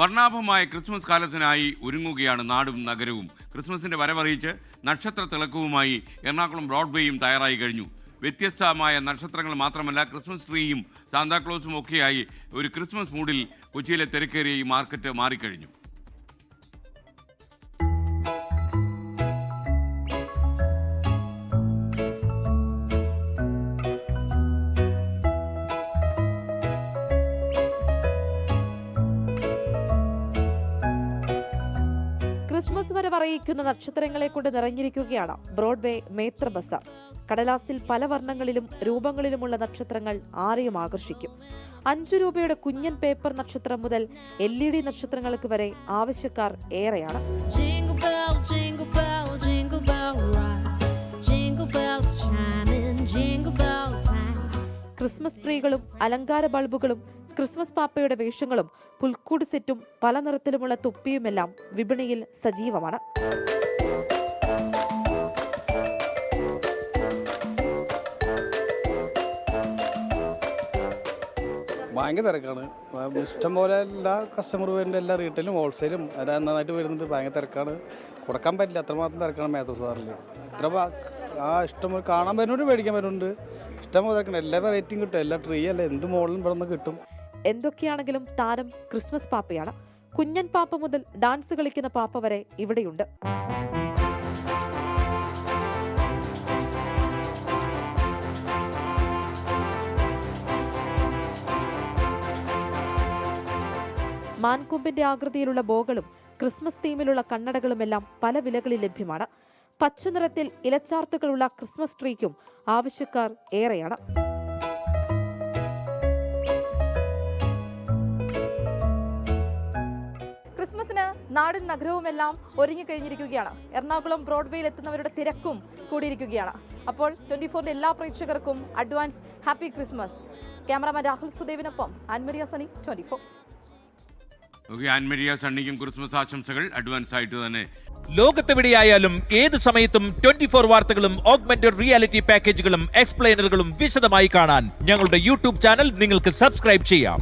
വർണാഭമായ Christmas കാലത്തിനായി ഒരുങ്ങുകയാണ് നാടും നഗരവും. ക്രിസ്മസിന്റെ വരവറിയിച്ച് നക്ഷത്ര തിളക്കവുമായി എറണാകുളം ബ്രോഡ്വേയും തയ്യാറായി കഴിഞ്ഞു. വ്യത്യസ്തമായ നക്ഷത്രങ്ങൾ മാത്രമല്ല ക്രിസ്മസ് ട്രീയും സാന്താക്ലോസും ഒക്കെയായി ഒരു ക്രിസ്മസ് മൂഡിൽ കൊച്ചിയിലെ തിരക്കേറിയ ഈ മാർക്കറ്റ് മാറിക്കഴിഞ്ഞു. ക്രിസ്മസ് വരെ പറയിക്കുന്ന നക്ഷത്രങ്ങളെ കൊണ്ട് നിറഞ്ഞിരിക്കുകയാണ് ബ്രോഡ്വേ മേത്ര ബസാർ കടലാസിൽ പല വർണങ്ങളിലും രൂപങ്ങളിലുമുള്ള നക്ഷത്രങ്ങൾ ആരെയും ആകർഷിക്കും. അഞ്ചു രൂപയുടെ കുഞ്ഞൻ പേപ്പർ നക്ഷത്രം മുതൽ എൽ ഇ ഡി നക്ഷത്രങ്ങൾക്ക് വരെ ആവശ്യക്കാർ ഏറെയാണ്. ക്രിസ്മസ് ട്രീകളും അലങ്കാര ബൾബുകളും ക്രിസ്മസ് പാപ്പയുടെ വേഷങ്ങളും പുൽക്കൂട് സെറ്റും പല നിറത്തിലുമുള്ള തൊപ്പിയുമെല്ലാം വിപണിയിൽ സജീവമാണ്. ഭയങ്കര തിരക്കാണ്. ഇഷ്ടംപോലെ ഇഷ്ടം പോലെ എല്ലാ കസ്റ്റമർ എല്ലാ റീറ്റെയിലും ഹോൾസെയിലും എല്ലാം നന്നായിട്ട് വരുന്നുണ്ട് ഭയങ്കര തിരക്കാണ്. കൊടുക്കാൻ പറ്റില്ല അത്രമാത്രം തിരക്കാണ് മേത്തോ സാറിൽ ഇത്ര ആ ഇഷ്ടം കാണാൻ വരുന്നുണ്ട് മേടിക്കാൻ വരുന്നുണ്ട്. ഇഷ്ടം പോലെ തിരക്കാണ് എല്ലാ വെറൈറ്റിയും കിട്ടും. എല്ലാ ട്രീ അല്ല എന്ത് മോഡലും ഇവിടെ നിന്ന് കിട്ടും. എന്തൊക്കെയാണെങ്കിലും താരം ക്രിസ്മസ് പാപ്പയാണ്. കുഞ്ഞൻ പാപ്പ മുതൽ ഡാൻസ് കളിക്കുന്ന പാപ്പ വരെ ഇവിടെയുണ്ട്. മാൻകൊമ്പിന്റെ ആകൃതിയിലുള്ള ബോകളും ക്രിസ്മസ് തീമിലുള്ള കണ്ണടകളുമെല്ലാം പല വിലകളിൽ ലഭ്യമാണ്. പച്ചനിറത്തിൽ ഇലച്ചാർത്തുകളുള്ള ക്രിസ്മസ് ട്രീക്കും ആവശ്യക്കാർ ഏറെയാണ്. നാടും നഗരവുമെല്ലാം ഒരുങ്ങിക്കഴിഞ്ഞിരിക്കുകയാണ്. എറണാകുളം ബ്രോഡ്വേയിൽ എത്തുന്നവരുടെ തിരക്കും കൂടിയിരിക്കുകയാണ്. അപ്പോൾ ട്വന്റി ഫോറിന്റെ എല്ലാ പ്രേക്ഷകർക്കും advance happy Christmas. Cameraman Rahul സുദേവിനൊപ്പം Ann Maria Sunny twenty four. Okay Ann Maria സണ്ണിക്കും Christmas ആശംസകൾ. അഡ്വാൻസ് ആയിട്ട് തന്നെ. ലോകത്തെവിടെയായാലും ഏത് സമയത്തും ട്വന്റി ഫോർ വാർത്തകളും ഓഗ്മെന്റഡ് റിയാലിറ്റി പാക്കേജുകളും എക്സ്പ്ലെയിനറുകളും വിശദമായി കാണാൻ ഞങ്ങളുടെ യൂട്യൂബ് ചാനൽ നിങ്ങൾക്ക് സബ്സ്ക്രൈബ് ചെയ്യാം.